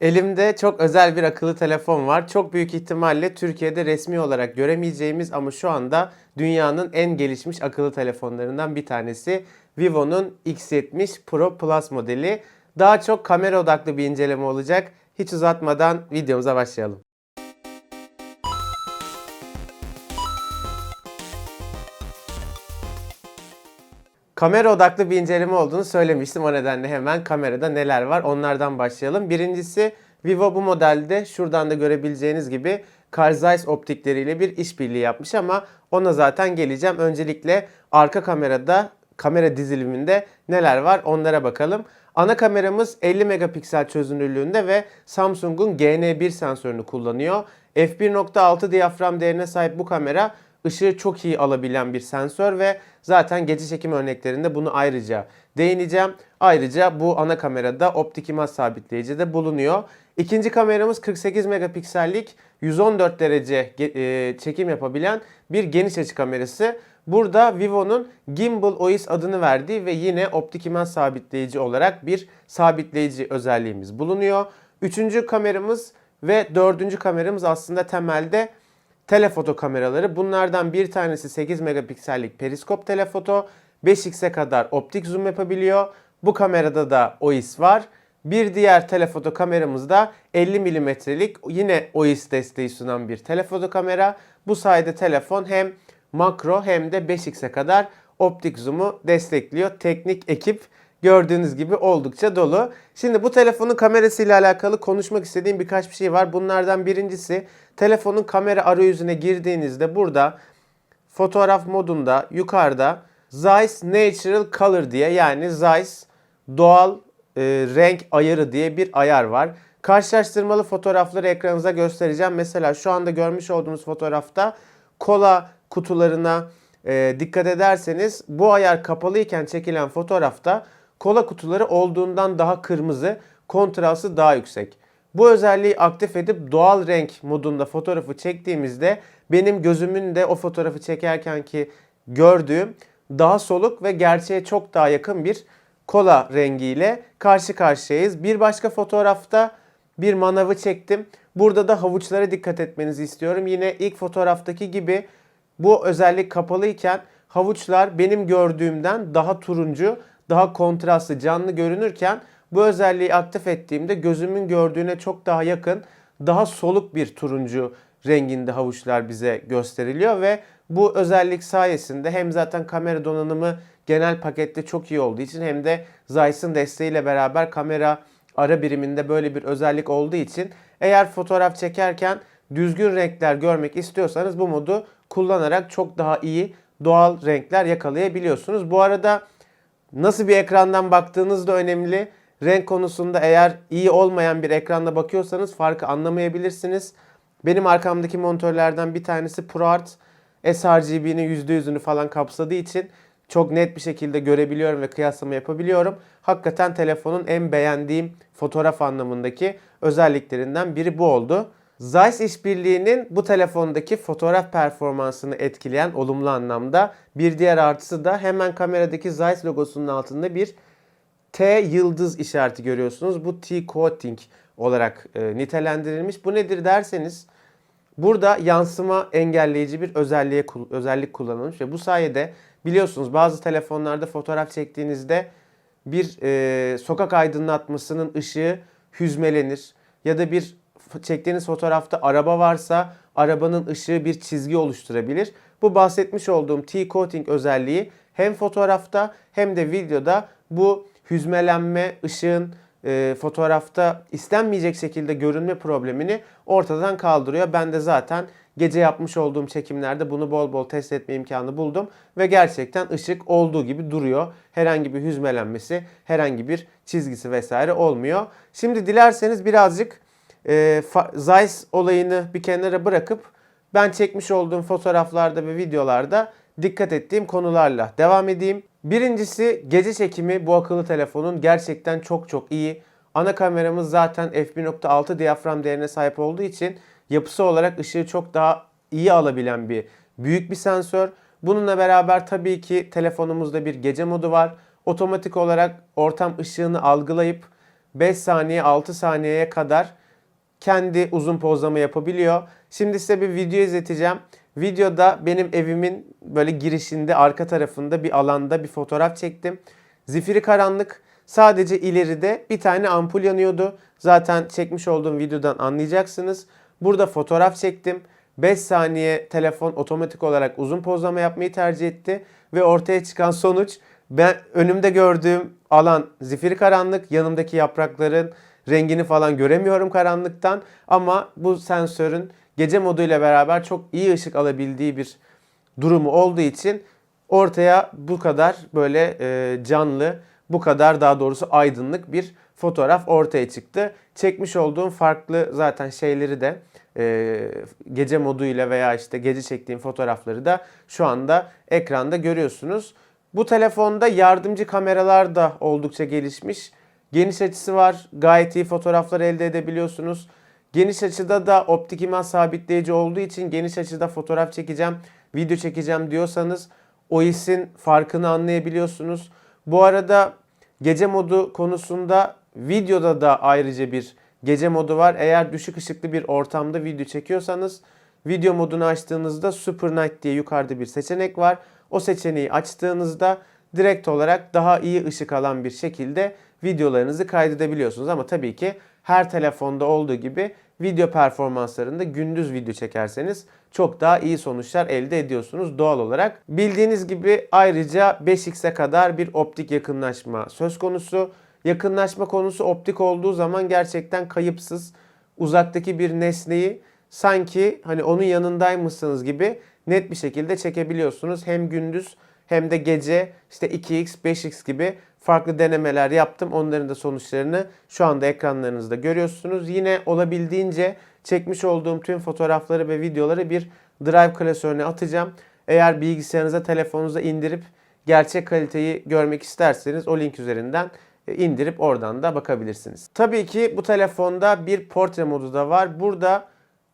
Elimde çok özel bir akıllı telefon var. Çok büyük ihtimalle Türkiye'de resmi olarak göremeyeceğimiz ama şu anda dünyanın en gelişmiş akıllı telefonlarından bir tanesi. Vivo'nun X70 Pro Plus modeli. Daha çok kamera odaklı bir inceleme olacak. Hiç uzatmadan videomuza başlayalım. Kamera odaklı bir inceleme olduğunu söylemiştim. O nedenle hemen kamerada neler var onlardan başlayalım. Birincisi Vivo bu modelde şuradan da görebileceğiniz gibi Carl Zeiss optikleriyle bir işbirliği yapmış ama ona zaten geleceğim. Öncelikle arka kamerada kamera diziliminde neler var onlara bakalım. Ana kameramız 50 megapiksel çözünürlüğünde ve Samsung'un GN1 sensörünü kullanıyor. f1.6 diyafram değerine sahip bu kamera ışığı çok iyi alabilen bir sensör ve zaten gece çekim örneklerinde bunu ayrıca değineceğim. Ayrıca bu ana kamerada optik imaj sabitleyici de bulunuyor. İkinci kameramız 48 megapiksellik 114 derece e, çekim yapabilen bir geniş açı kamerası. Burada Vivo'nun Gimbal OIS adını verdiği ve yine optik imaj sabitleyici olarak bir sabitleyici özelliğimiz bulunuyor. Üçüncü kameramız ve dördüncü kameramız aslında temelde telefoto kameraları. Bunlardan bir tanesi 8 megapiksellik periskop telefoto. 5x'e kadar optik zoom yapabiliyor. Bu kamerada da OIS var. Bir diğer telefoto kameramız da 50 milimetrelik yine OIS desteği sunan bir telefoto kamera. Bu sayede telefon hem makro hem de 5x'e kadar optik zoom'u destekliyor. Teknik ekip gördüğünüz gibi oldukça dolu. Şimdi bu telefonun kamerasıyla alakalı konuşmak istediğim birkaç bir şey var. Bunlardan birincisi telefonun kamera arayüzüne girdiğinizde burada fotoğraf modunda yukarıda Zeiss Natural Color diye yani Zeiss doğal e, renk ayarı diye bir ayar var. Karşılaştırmalı fotoğrafları ekranınıza göstereceğim. Mesela şu anda görmüş olduğunuz fotoğrafta kola kutularına e, dikkat ederseniz bu ayar kapalıyken çekilen fotoğrafta kola kutuları olduğundan daha kırmızı, kontrastı daha yüksek. Bu özelliği aktif edip doğal renk modunda fotoğrafı çektiğimizde benim gözümün de o fotoğrafı çekerken ki gördüğüm daha soluk ve gerçeğe çok daha yakın bir kola rengiyle karşı karşıyayız. Bir başka fotoğrafta bir manavı çektim. Burada da havuçlara dikkat etmenizi istiyorum. Yine ilk fotoğraftaki gibi bu özellik kapalıyken havuçlar benim gördüğümden daha turuncu, daha kontrastlı, canlı görünürken bu özelliği aktif ettiğimde gözümün gördüğüne çok daha yakın, daha soluk bir turuncu renginde havuçlar bize gösteriliyor ve bu özellik sayesinde hem zaten kamera donanımı genel pakette çok iyi olduğu için hem de Zeiss'in desteğiyle beraber kamera ara biriminde böyle bir özellik olduğu için eğer fotoğraf çekerken düzgün renkler görmek istiyorsanız bu modu kullanarak çok daha iyi doğal renkler yakalayabiliyorsunuz. Bu arada nasıl bir ekrandan baktığınız da önemli. Renk konusunda eğer iyi olmayan bir ekranda bakıyorsanız farkı anlamayabilirsiniz. Benim arkamdaki monitörlerden bir tanesi ProArt sRGB'nin %100'ünü falan kapsadığı için çok net bir şekilde görebiliyorum ve kıyaslama yapabiliyorum. Hakikaten telefonun en beğendiğim fotoğraf anlamındaki özelliklerinden biri bu oldu. Zeiss işbirliğinin bu telefondaki fotoğraf performansını etkileyen olumlu anlamda bir diğer artısı da hemen kameradaki Zeiss logosunun altında bir T yıldız işareti görüyorsunuz. Bu T-coating olarak e, nitelendirilmiş. Bu nedir derseniz burada yansıma engelleyici bir özelliğe özellik kullanılmış ve bu sayede biliyorsunuz bazı telefonlarda fotoğraf çektiğinizde bir e, sokak aydınlatmasının ışığı hüzmelenir ya da bir çektiğiniz fotoğrafta araba varsa arabanın ışığı bir çizgi oluşturabilir. Bu bahsetmiş olduğum T-coating özelliği hem fotoğrafta hem de videoda bu hüzmelenme, ışığın e, fotoğrafta istenmeyecek şekilde görünme problemini ortadan kaldırıyor. Ben de zaten gece yapmış olduğum çekimlerde bunu bol bol test etme imkanı buldum ve gerçekten ışık olduğu gibi duruyor. Herhangi bir hüzmelenmesi, herhangi bir çizgisi vesaire olmuyor. Şimdi dilerseniz birazcık e, Zeiss olayını bir kenara bırakıp ben çekmiş olduğum fotoğraflarda ve videolarda dikkat ettiğim konularla devam edeyim. Birincisi gece çekimi bu akıllı telefonun gerçekten çok çok iyi. Ana kameramız zaten f1.6 diyafram değerine sahip olduğu için yapısı olarak ışığı çok daha iyi alabilen bir büyük bir sensör. Bununla beraber tabii ki telefonumuzda bir gece modu var. Otomatik olarak ortam ışığını algılayıp 5 saniye 6 saniyeye kadar kendi uzun pozlama yapabiliyor. Şimdi size bir video izleteceğim. Videoda benim evimin böyle girişinde arka tarafında bir alanda bir fotoğraf çektim. Zifiri karanlık. Sadece ileride bir tane ampul yanıyordu. Zaten çekmiş olduğum videodan anlayacaksınız. Burada fotoğraf çektim. 5 saniye telefon otomatik olarak uzun pozlama yapmayı tercih etti ve ortaya çıkan sonuç ben önümde gördüğüm alan zifiri karanlık, yanımdaki yaprakların rengini falan göremiyorum karanlıktan ama bu sensörün gece moduyla beraber çok iyi ışık alabildiği bir durumu olduğu için ortaya bu kadar böyle e, canlı, bu kadar daha doğrusu aydınlık bir fotoğraf ortaya çıktı. Çekmiş olduğum farklı zaten şeyleri de e, gece moduyla veya işte gece çektiğim fotoğrafları da şu anda ekranda görüyorsunuz. Bu telefonda yardımcı kameralar da oldukça gelişmiş. Geniş açısı var. Gayet iyi fotoğraflar elde edebiliyorsunuz. Geniş açıda da optik imaj sabitleyici olduğu için geniş açıda fotoğraf çekeceğim, video çekeceğim diyorsanız o isin farkını anlayabiliyorsunuz. Bu arada gece modu konusunda videoda da ayrıca bir gece modu var. Eğer düşük ışıklı bir ortamda video çekiyorsanız video modunu açtığınızda Super Night diye yukarıda bir seçenek var. O seçeneği açtığınızda direkt olarak daha iyi ışık alan bir şekilde videolarınızı kaydedebiliyorsunuz. Ama tabii ki her telefonda olduğu gibi video performanslarında gündüz video çekerseniz çok daha iyi sonuçlar elde ediyorsunuz doğal olarak. Bildiğiniz gibi ayrıca 5x'e kadar bir optik yakınlaşma söz konusu. Yakınlaşma konusu optik olduğu zaman gerçekten kayıpsız uzaktaki bir nesneyi sanki hani onun yanındaymışsınız gibi net bir şekilde çekebiliyorsunuz. Hem gündüz hem de gece işte 2x, 5x gibi farklı denemeler yaptım. Onların da sonuçlarını şu anda ekranlarınızda görüyorsunuz. Yine olabildiğince çekmiş olduğum tüm fotoğrafları ve videoları bir Drive klasörüne atacağım. Eğer bilgisayarınıza, telefonunuza indirip gerçek kaliteyi görmek isterseniz o link üzerinden e, indirip oradan da bakabilirsiniz. Tabii ki bu telefonda bir portre modu da var. Burada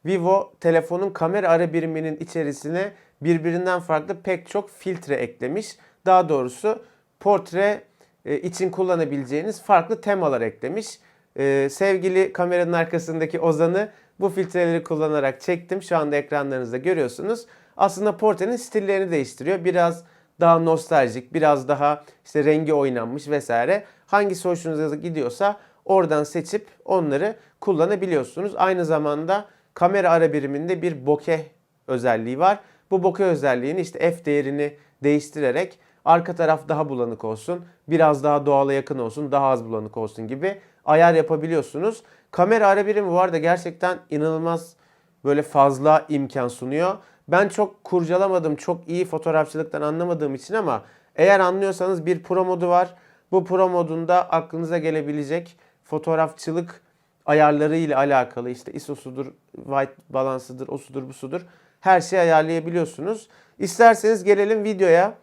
Vivo telefonun kamera ara biriminin içerisine birbirinden farklı pek çok filtre eklemiş. Daha doğrusu portre e, için kullanabileceğiniz farklı temalar eklemiş. E, sevgili kameranın arkasındaki Ozan'ı bu filtreleri kullanarak çektim. Şu anda ekranlarınızda görüyorsunuz. Aslında portrenin stillerini değiştiriyor. Biraz daha nostaljik, biraz daha işte rengi oynanmış vesaire. Hangisi hoşunuza gidiyorsa oradan seçip onları kullanabiliyorsunuz. Aynı zamanda kamera ara biriminde bir bokeh özelliği var. Bu bokeh özelliğini işte f değerini değiştirerek arka taraf daha bulanık olsun, biraz daha doğala yakın olsun, daha az bulanık olsun gibi ayar yapabiliyorsunuz. Kamera ara birimi bu arada gerçekten inanılmaz böyle fazla imkan sunuyor. Ben çok kurcalamadım, çok iyi fotoğrafçılıktan anlamadığım için ama eğer anlıyorsanız bir pro modu var. Bu pro modunda aklınıza gelebilecek fotoğrafçılık ayarları ile alakalı işte ISO'sudur, white balance'ıdır, o sudur, bu sudur. Her şeyi ayarlayabiliyorsunuz. İsterseniz gelelim videoya.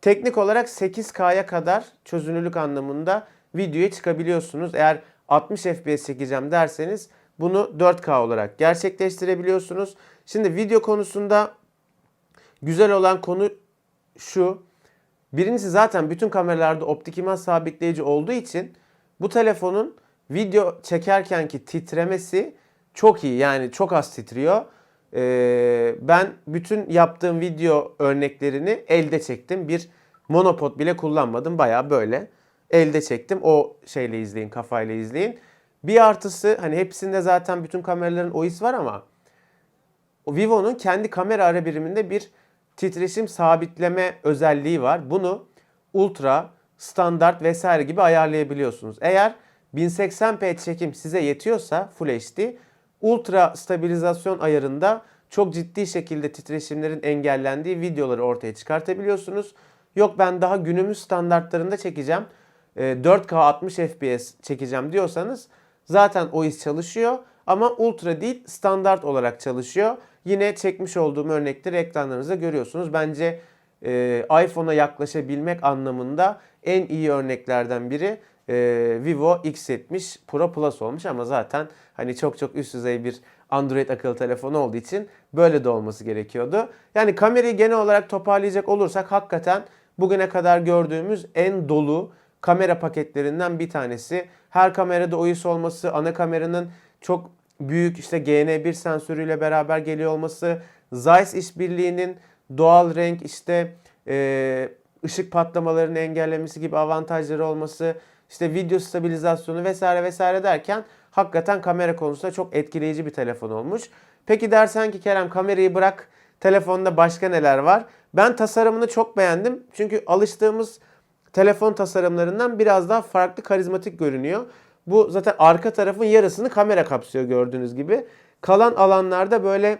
Teknik olarak 8K'ya kadar çözünürlük anlamında videoya çıkabiliyorsunuz. Eğer 60 FPS çekeceğim derseniz bunu 4K olarak gerçekleştirebiliyorsunuz. Şimdi video konusunda güzel olan konu şu. Birincisi zaten bütün kameralarda optik imaj sabitleyici olduğu için bu telefonun video çekerkenki titremesi çok iyi. Yani çok az titriyor. Ee, ben bütün yaptığım video örneklerini elde çektim. Bir monopod bile kullanmadım. Baya böyle elde çektim. O şeyle izleyin, kafayla izleyin. Bir artısı hani hepsinde zaten bütün kameraların OIS var ama Vivo'nun kendi kamera ara biriminde bir titreşim sabitleme özelliği var. Bunu ultra, standart vesaire gibi ayarlayabiliyorsunuz. Eğer 1080p çekim size yetiyorsa Full HD ultra stabilizasyon ayarında çok ciddi şekilde titreşimlerin engellendiği videoları ortaya çıkartabiliyorsunuz. Yok ben daha günümüz standartlarında çekeceğim. 4K 60 FPS çekeceğim diyorsanız zaten o iş çalışıyor ama ultra değil standart olarak çalışıyor. Yine çekmiş olduğum örnekleri ekranlarınızda görüyorsunuz. Bence e, iPhone'a yaklaşabilmek anlamında en iyi örneklerden biri e, Vivo X70 Pro Plus olmuş ama zaten hani çok çok üst düzey bir Android akıllı telefonu olduğu için böyle de olması gerekiyordu. Yani kamerayı genel olarak toparlayacak olursak hakikaten bugüne kadar gördüğümüz en dolu kamera paketlerinden bir tanesi. Her kamerada OIS olması, ana kameranın çok büyük işte GN1 sensörüyle beraber geliyor olması, Zeiss işbirliğinin doğal renk işte e, ışık patlamalarını engellemesi gibi avantajları olması, işte video stabilizasyonu vesaire vesaire derken hakikaten kamera konusunda çok etkileyici bir telefon olmuş. Peki dersen ki Kerem kamerayı bırak telefonda başka neler var? Ben tasarımını çok beğendim. Çünkü alıştığımız telefon tasarımlarından biraz daha farklı karizmatik görünüyor. Bu zaten arka tarafın yarısını kamera kapsıyor gördüğünüz gibi. Kalan alanlarda böyle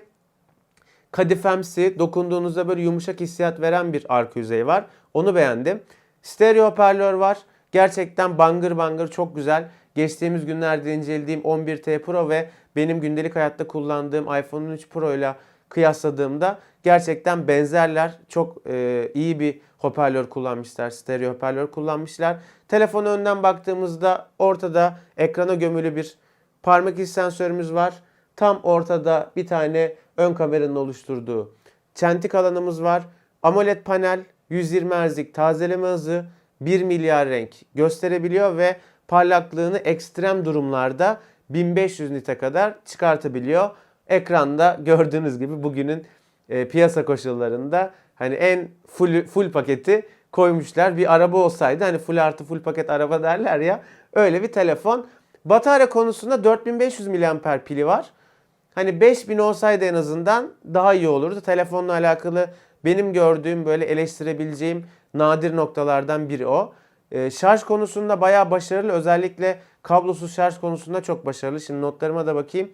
kadifemsi, dokunduğunuzda böyle yumuşak hissiyat veren bir arka yüzey var. Onu beğendim. Stereo hoparlör var. Gerçekten bangır bangır çok güzel. Geçtiğimiz günlerde incelediğim 11T Pro ve benim gündelik hayatta kullandığım iPhone 13 Pro ile kıyasladığımda gerçekten benzerler. Çok e, iyi bir hoparlör kullanmışlar. Stereo hoparlör kullanmışlar. Telefona önden baktığımızda ortada ekrana gömülü bir parmak izi sensörümüz var. Tam ortada bir tane ön kameranın oluşturduğu çentik alanımız var. AMOLED panel 120 Hz'lik tazeleme hızı 1 milyar renk gösterebiliyor ve parlaklığını ekstrem durumlarda 1500 nite kadar çıkartabiliyor. Ekranda gördüğünüz gibi bugünün e, piyasa koşullarında hani en full full paketi koymuşlar. Bir araba olsaydı hani full artı full paket araba derler ya. Öyle bir telefon. Batarya konusunda 4500 mAh pili var. Hani 5000 olsaydı en azından daha iyi olurdu. Telefonla alakalı benim gördüğüm böyle eleştirebileceğim nadir noktalardan biri o. Ee, şarj konusunda bayağı başarılı. Özellikle kablosuz şarj konusunda çok başarılı. Şimdi notlarıma da bakayım.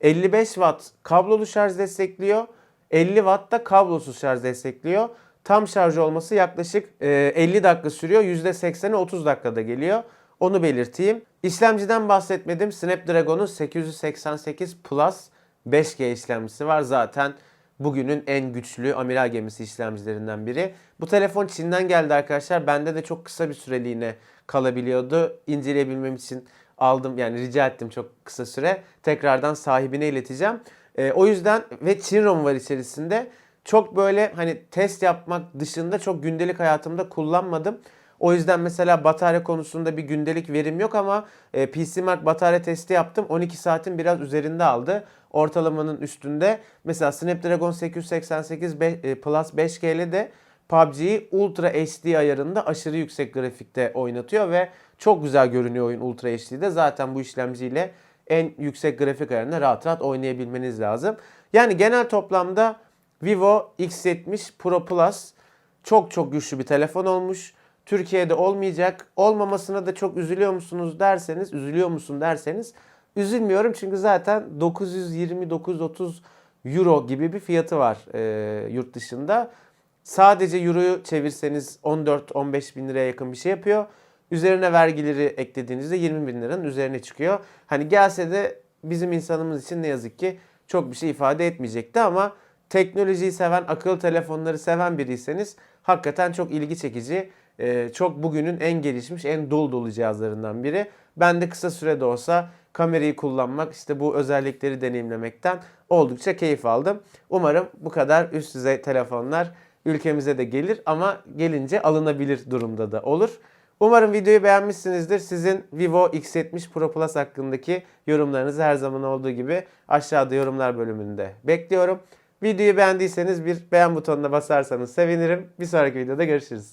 55 watt kablolu şarj destekliyor. 50 watt da kablosuz şarj destekliyor. Tam şarj olması yaklaşık e, 50 dakika sürüyor. %80'i 30 dakikada geliyor. Onu belirteyim. İşlemciden bahsetmedim. Snapdragon'un 888 Plus 5G işlemcisi var. Zaten bugünün en güçlü amiral gemisi işlemcilerinden biri. Bu telefon Çin'den geldi arkadaşlar. Bende de çok kısa bir süreliğine kalabiliyordu. İnceleyebilmem için aldım yani rica ettim çok kısa süre. Tekrardan sahibine ileteceğim. Ee, o yüzden ve Çin ROM var içerisinde. Çok böyle hani test yapmak dışında çok gündelik hayatımda kullanmadım. O yüzden mesela batarya konusunda bir gündelik verim yok ama e, PC Mark batarya testi yaptım. 12 saatin biraz üzerinde aldı. Ortalamanın üstünde. Mesela Snapdragon 888 be- e, Plus 5G'li de PUBG'yi Ultra HD ayarında aşırı yüksek grafikte oynatıyor ve çok güzel görünüyor oyun Ultra HD'de. Zaten bu işlemciyle en yüksek grafik ayarında rahat rahat oynayabilmeniz lazım. Yani genel toplamda Vivo X70 Pro Plus çok çok güçlü bir telefon olmuş. Türkiye'de olmayacak. Olmamasına da çok üzülüyor musunuz derseniz, üzülüyor musun derseniz üzülmüyorum çünkü zaten 920-930 euro gibi bir fiyatı var e, yurt dışında. Sadece euroyu çevirseniz 14-15 bin liraya yakın bir şey yapıyor. Üzerine vergileri eklediğinizde 20 bin liranın üzerine çıkıyor. Hani gelse de bizim insanımız için ne yazık ki çok bir şey ifade etmeyecekti ama teknolojiyi seven, akıllı telefonları seven biriyseniz hakikaten çok ilgi çekici. Ee, çok bugünün en gelişmiş, en dolu dolu cihazlarından biri. Ben de kısa sürede olsa kamerayı kullanmak, işte bu özellikleri deneyimlemekten oldukça keyif aldım. Umarım bu kadar üst düzey telefonlar ülkemize de gelir ama gelince alınabilir durumda da olur. Umarım videoyu beğenmişsinizdir. Sizin Vivo X70 Pro Plus hakkındaki yorumlarınızı her zaman olduğu gibi aşağıda yorumlar bölümünde bekliyorum. Videoyu beğendiyseniz bir beğen butonuna basarsanız sevinirim. Bir sonraki videoda görüşürüz.